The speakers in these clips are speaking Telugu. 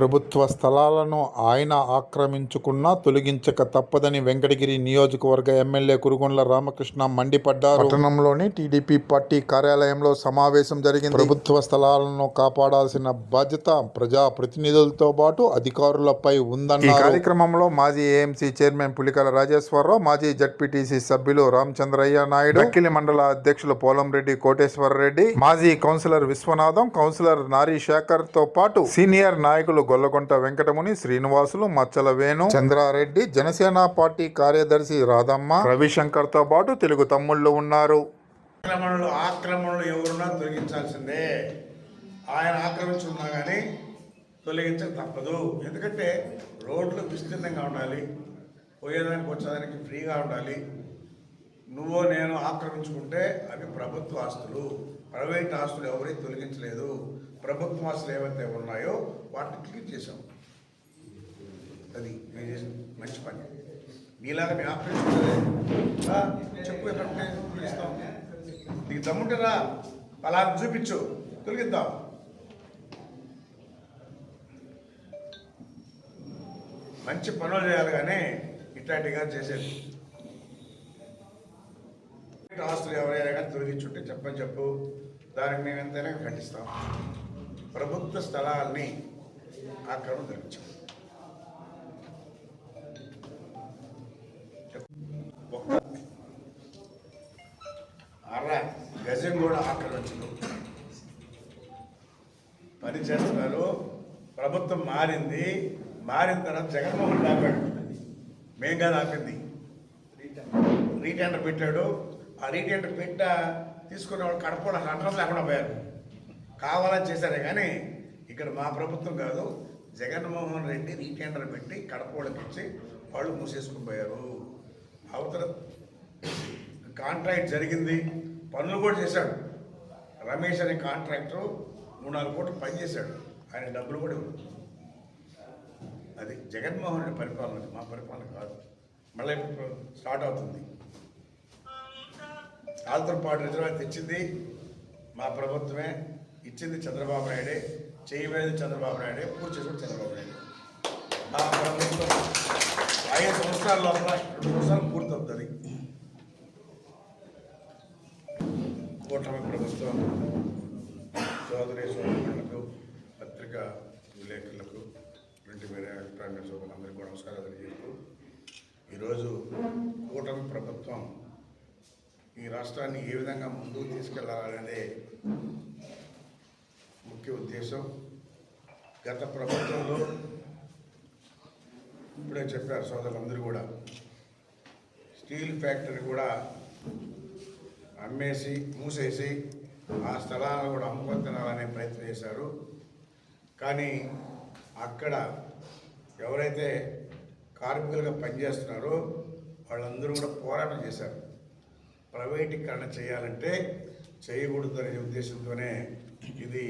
ప్రభుత్వ స్థలాలను ఆయన ఆక్రమించుకున్నా తొలగించక తప్పదని వెంకటగిరి నియోజకవర్గ ఎమ్మెల్యే కురుగొండ్ల రామకృష్ణ మండిపడ్డారు. పట్టణంలోని టీడీపీ పార్టీ కార్యాలయంలో సమావేశం జరిగింది. ప్రభుత్వ స్థలాలను కాపాడాల్సిన బాధ్యత ప్రజా ప్రతినిధులతో పాటు అధికారులపై ఉందన్నారు. ఈ కార్యక్రమంలో మాజీ ఏఎంసీ చైర్మన్ పులికల రాజేశ్వరరావు మాజీ జడ్పీటీసీ సభ్యులు రామచంద్రయ్య నాయుడు అఖిలి మండల అధ్యక్షులు పోలంరెడ్డి కోటేశ్వరరెడ్డి మాజీ కౌన్సిలర్ విశ్వనాథం కౌన్సిలర్ నారీ శేఖర్తో పాటు సీనియర్ నాయకులు గొల్లగొంట వెంకటముని శ్రీనివాసులు మచ్చల వేణు చంద్రారెడ్డి జనసేన పార్టీ కార్యదర్శి రాధమ్మ రవిశంకర్తో పాటు తెలుగు తమ్ముళ్ళు ఉన్నారు. ఆక్రమణలు ఆక్రమణలు ఎవరున్నా తొలగించాల్సిందే. ఆయన ఆక్రమించున్నా కానీ తొలగించక తప్పదు. ఎందుకంటే రోడ్లు విస్తీర్ణంగా ఉండాలి. పోయేదానికి వచ్చేదానికి ఫ్రీగా ఉండాలి. నువ్వో నేను ఆక్రమించుకుంటే అవి ప్రభుత్వ ఆస్తులు. ప్రైవేట్ ఆస్తులు ఎవరి తొలగించలేదు. ప్రభుత్వ ఆస్తులు ఏవైతే ఉన్నాయో వాటిని క్లియర్ చేసాం అది మేము చేసిన మంచి పని. మీలాగా మేము ఆక్రమించుకోలేదు చెప్పు ఎక్కడ తొలగిస్తాం నీకు దమ్ముంటే రా. అలా చూపించు. తొలగిద్దాం. మంచి పనులు చేయాలి కానీ ఇట్లాంటిగా చేసేది. ఆస్తులు ఎవరైనా కానీ తొలగించుంటే చెప్పని చెప్పు. దానికి మేము ఎంతైనా ఖండిస్తాం. ప్రభుత్వ స్థలాల్ని ఆక్రమణ తొలగించాం ఒక్క గజం కూడా ఆక్రమించదు. పని చేస్తున్నారు ప్రభుత్వం మారింది మారిన తర్వాత జగన్మోహన్ ఆపాడు మేం కాదు ఆపింది. రీటెండర్ పెట్టాడు. ఆ రీటెండర్ పెట్ట తీసుకున్న వాళ్ళు కడపడ అడ్రస్ లేకుండా పోయారు. కావాలని చేశారే కానీ ఇక్కడ మా ప్రభుత్వం కాదు జగన్మోహన్ రెడ్డి రీటెండర్ పెట్టి కడపడకి ఇచ్చి వాళ్ళు మూసేసుకుని పోయారు. అవతల కాంట్రాక్ట్ జరిగింది పనులు కూడా చేశాడు. రమేష్ అనే కాంట్రాక్టర్ మూడు నాలుగు కోట్లు పని చేశాడు. ఆయన డబ్బులు కూడా అది జగన్మోహన్ రెడ్డి పరిపాలన మా పరిపాలన కాదు. మళ్ళీ స్టార్ట్ అవుతుంది. ఆల్తరపాటు రిజర్వాయర్ తెచ్చింది మా ప్రభుత్వమే. ఇచ్చింది చంద్రబాబు నాయుడే చేయబడేది చంద్రబాబు నాయుడే పూర్తి చేసుకుంటే చంద్రబాబు నాయుడు. మా ప్రభుత్వం ఐదు సంవత్సరాల లోపల రెండు సంవత్సరాలు పూర్తవుతుంది. కూటమి ప్రభుత్వం సోదరి సోదరులకు పత్రికా విలేకరులకు ప్రింట్ మీడియా ఎలక్ట్రానిక్ సోదరులందరికీ కూడా నమస్కారాలు తెలియజేస్తూ ఈరోజు కూటమి ప్రభుత్వం ఈ రాష్ట్రాన్ని ఏ విధంగా ముందుకు తీసుకెళ్ళాలనేదే ముఖ్య ఉద్దేశం గత ప్రభుత్వంలో ఇప్పుడే చెప్పారు సోదరులందరూ కూడా. స్టీల్ ఫ్యాక్టరీ కూడా అమ్మేసి మూసేసి ఆ స్థలాలను కూడా అమ్ముకొని తినాలనే ప్రయత్నం చేశారు. కానీ అక్కడ ఎవరైతే కార్మికులుగా పనిచేస్తున్నారో వాళ్ళందరూ కూడా పోరాటం చేశారు. ప్రైవేటీకరణ చేయాలంటే చేయకూడదు అనే ఉద్దేశంతోనే ఇది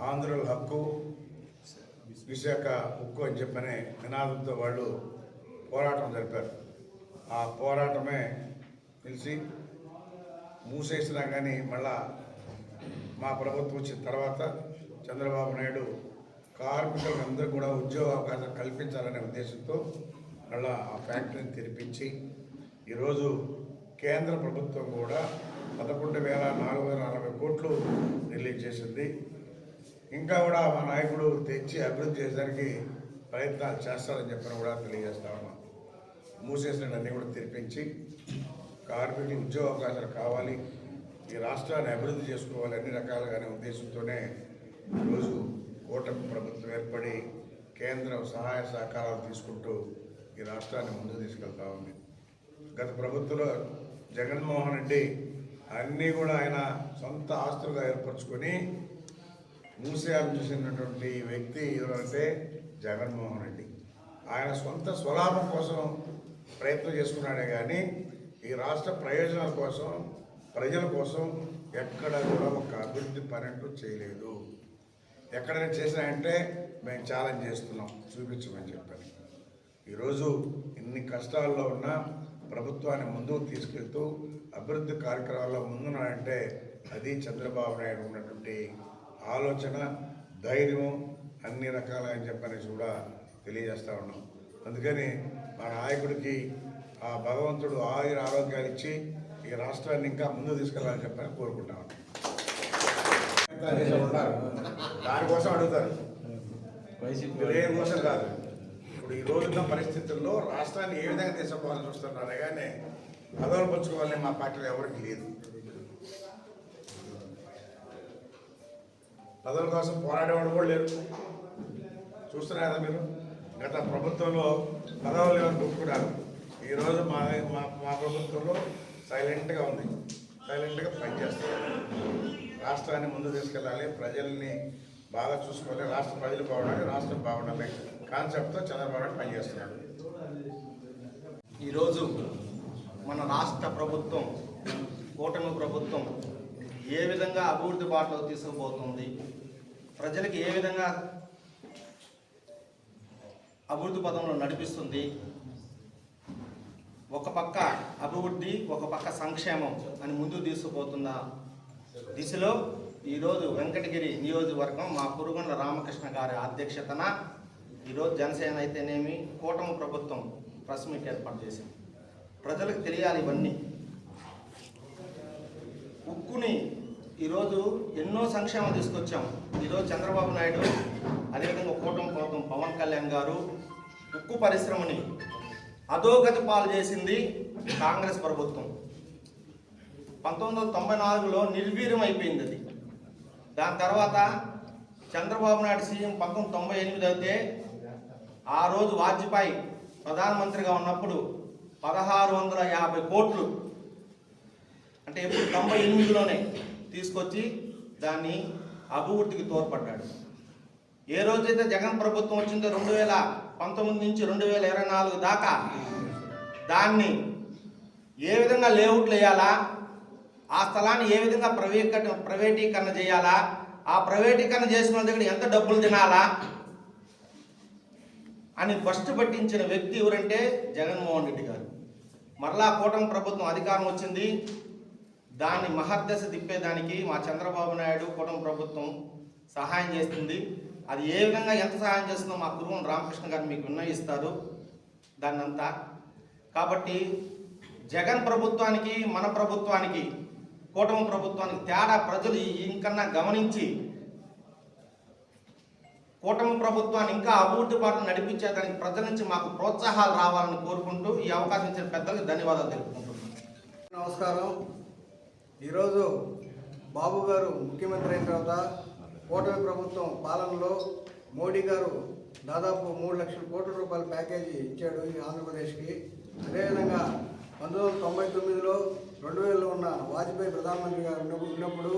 ఆంధ్రుల హక్కు విశాఖ ఉక్కు అని చెప్పనే నినాదంతో వాళ్ళు పోరాటం జరిపారు. ఆ పోరాటమే పిలిచి మూసేసినా కానీ మళ్ళా మా ప్రభుత్వం వచ్చిన తర్వాత చంద్రబాబు నాయుడు కార్మికులకు అందరూ కూడా ఉద్యోగ అవకాశం కల్పించాలనే ఉద్దేశంతో మళ్ళా ఆ ఫ్యాక్టరీని తెరిపించి ఈరోజు కేంద్ర ప్రభుత్వం కూడా పదకొండు వేల నాలుగు వందల నలభై కోట్లు రిలీజ్ చేసింది. ఇంకా కూడా మా నాయకుడు తెచ్చి అభివృద్ధి చేసేదానికి ప్రయత్నాలు చేస్తారని చెప్పని కూడా తెలియజేస్తా ఉన్నాం. మూసేసిన అన్నీ కూడా తెరిపించి కార్మికులు ఉద్యోగ అవకాశాలు కావాలి ఈ రాష్ట్రాన్ని అభివృద్ధి చేసుకోవాలి అన్ని రకాలుగానే ఉద్దేశంతోనే ఈరోజు కూటమి ప్రభుత్వం ఏర్పడి కేంద్రం సహాయ సహకారాలు తీసుకుంటూ ఈ రాష్ట్రాన్ని ముందుకు తీసుకెళ్తా ఉంది. గత ప్రభుత్వంలో జగన్మోహన్ రెడ్డి అన్నీ కూడా ఆయన సొంత ఆస్తులుగా ఏర్పరచుకొని మూసేయాలని చూసినటువంటి వ్యక్తి ఎవరంటే జగన్మోహన్ రెడ్డి. ఆయన సొంత స్వలాభం కోసం ప్రయత్నం చేసుకున్నాడే కానీ ఈ రాష్ట్ర ప్రయోజనాల కోసం ప్రజల కోసం ఎక్కడ కూడా ఒక అభివృద్ధి పని చేయలేదు. ఎక్కడైనా చేసినాయంటే మేము ఛాలెంజ్ చేస్తున్నాం చూపించమని చెప్పాను. ఈరోజు ఇన్ని కష్టాల్లో ఉన్నా ప్రభుత్వాన్ని ముందుకు తీసుకెళ్తూ అభివృద్ధి కార్యక్రమాల్లో ముందున్నాడంటే అది చంద్రబాబు నాయుడు ఉన్నటువంటి ఆలోచన ధైర్యం అన్ని రకాల అని చెప్పనేసి కూడా తెలియజేస్తా ఉన్నాం. అందుకని మా నాయకుడికి ఆ భగవంతుడు ఆయుర ఆరోగ్యాలు ఇచ్చి ఈ రాష్ట్రాన్ని ఇంకా ముందుకు తీసుకెళ్ళాలని చెప్పని కోరుకుంటాం దానికోసం అడుగుతారు. కోసం కాదు. ఇప్పుడు ఈ రోజున్న పరిస్థితుల్లో రాష్ట్రాన్ని ఏ విధంగా తీసుకోవాలని చూస్తున్నారు? అనగానే పదవులు మా పార్టీలో ఎవరికి లేదు. పదవుల కోసం పోరాడేవాడు కూడా లేరు. చూస్తున్నారు కదా మీరు? గత ప్రభుత్వంలో పదవులు లేవని కూడా ఈరోజు మా మా మా ప్రభుత్వంలో సైలెంట్గా ఉంది. సైలెంట్గా పనిచేస్తుంది. రాష్ట్రాన్ని ముందు తీసుకెళ్ళాలి. ప్రజల్ని బాగా చూసుకోవాలి. రాష్ట్ర ప్రజలు బాగుండాలి. రాష్ట్రం బాగుండాలి. కాన్సెప్ట్తో చంద్రబాబు నాయుడు పనిచేస్తున్నాడు. ఈరోజు మన రాష్ట్ర ప్రభుత్వం కూటమి ప్రభుత్వం ఏ విధంగా అభివృద్ధి బాటలో తీసుకుపోతుంది ప్రజలకు ఏ విధంగా అభివృద్ధి పదంలో నడిపిస్తుంది ఒక పక్క అభివృద్ధి ఒక పక్క సంక్షేమం అని ముందు తీసుకుపోతున్న దిశలో ఈరోజు వెంకటగిరి నియోజకవర్గం మా పురుగొండ రామకృష్ణ గారి అధ్యక్షతన ఈరోజు జనసేన అయితేనేమి కూటమి ప్రభుత్వం ప్రెస్ మీట్ ఏర్పాటు చేసింది. ప్రజలకు తెలియాలి ఇవన్నీ. ఉక్కుని ఈరోజు ఎన్నో సంక్షేమం తీసుకొచ్చాం. ఈరోజు చంద్రబాబు నాయుడు అదేవిధంగా కూటమి ప్రభుత్వం పవన్ కళ్యాణ్ గారు ఉక్కు పరిశ్రమని అధోగతి పాలు చేసింది కాంగ్రెస్ ప్రభుత్వం. పంతొమ్మిది వందల తొంభై నాలుగులో నిర్వీర్యం అయిపోయింది అది. దాని తర్వాత చంద్రబాబు నాయుడు సీఎం పంతొమ్మిది తొంభై ఎనిమిది అయితే ఆ రోజు వాజ్పేయి ప్రధానమంత్రిగా ఉన్నప్పుడు పదహారు వందల యాభై కోట్లు అంటే ఎప్పుడు తొంభై ఎనిమిదిలోనే తీసుకొచ్చి దాన్ని అభివృద్ధికి తోడ్పడ్డాడు. ఏ రోజైతే జగన్ ప్రభుత్వం వచ్చిందో రెండు వేల పంతొమ్మిది నుంచి రెండు వేల ఇరవై నాలుగు దాకా దాన్ని ఏ విధంగా లేఅవుట్లు వేయాలా ఆ స్థలాన్ని ఏ విధంగా ప్రైవేట్ ప్రైవేటీకరణ చేయాలా ఆ ప్రైవేటీకరణ చేసిన దగ్గర ఎంత డబ్బులు తినాలా అని ఫస్ట్ పట్టించిన వ్యక్తి ఎవరంటే జగన్మోహన్ రెడ్డి గారు. మరలా కూటమి ప్రభుత్వం అధికారం వచ్చింది. దాన్ని మహర్దశ తిప్పేదానికి మా చంద్రబాబు నాయుడు కూటమి ప్రభుత్వం సహాయం చేస్తుంది. అది ఏ విధంగా ఎంత సహాయం చేస్తుందో మా గురువు రామకృష్ణ గారు మీకు విన్నయిస్తారు దాన్నంతా. కాబట్టి జగన్ ప్రభుత్వానికి మన ప్రభుత్వానికి కూటమి ప్రభుత్వానికి తేడా ప్రజలు ఇంకన్నా గమనించి కూటమి ప్రభుత్వాన్ని ఇంకా అభివృద్ధి బాటలు నడిపించేదానికి ప్రజల నుంచి మాకు ప్రోత్సాహాలు రావాలని కోరుకుంటూ ఈ అవకాశం ఇచ్చిన పెద్దలకు ధన్యవాదాలు తెలుపుకుంటున్నాను నమస్కారం. ఈరోజు బాబు గారు ముఖ్యమంత్రి అయిన తర్వాత కూటమి ప్రభుత్వం పాలనలో మోడీ గారు దాదాపు మూడు లక్షల కోట్ల రూపాయల ప్యాకేజీ ఇచ్చాడు ఈ ఆంధ్రప్రదేశ్కి. అదేవిధంగా పంతొమ్మిది వందల తొంభై తొమ్మిదిలో రెండు వేలలో ఉన్న వాజ్పేయి ప్రధానమంత్రి గారు ఉన్నప్పుడు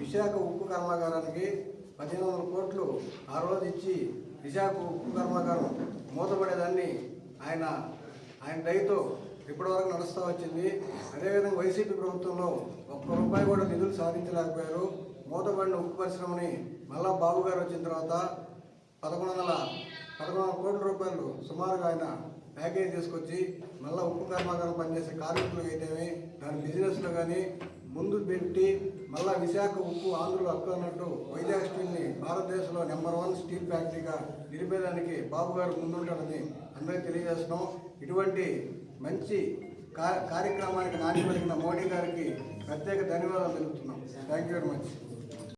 విశాఖ ఉక్కు కర్మాగారానికి పదిహేను వందల కోట్లు ఆ రోజు ఇచ్చి విశాఖ ఉక్కు కర్మాగారం మూతపడేదాన్ని ఆయన ఆయన దయతో ఇప్పటివరకు నడుస్తూ వచ్చింది. అదేవిధంగా వైసీపీ ప్రభుత్వంలో ఒక్క రూపాయి కూడా నిధులు సాధించలేకపోయారు. మూతపడిన ఉక్కు పరిశ్రమని మళ్ళా బాబు గారు వచ్చిన తర్వాత పదకొండు వందల పదకొండు వందల కోట్ల రూపాయలు సుమారుగా ఆయన ప్యాకేజ్ తీసుకొచ్చి మళ్ళీ ఉక్కు కర్మాగారం పనిచేసే కార్మికులకు అయితేమి దాని బిజినెస్లో కానీ ముందు పెట్టి మళ్ళా విశాఖ ఉక్కు ఆంధ్రులు హక్కు వైజాగ్ స్టీల్ని భారతదేశంలో నెంబర్ వన్ స్టీల్ ఫ్యాక్టరీగా నిలిపేదానికి బాబు గారు ముందుంటారని అందరికీ తెలియజేస్తున్నాం. ఇటువంటి మంచి కార్యక్రమానికి నాటి పలికిన మోడీ గారికి ప్రత్యేక ధన్యవాదాలు తెలుపుతున్నాం. Thank you very much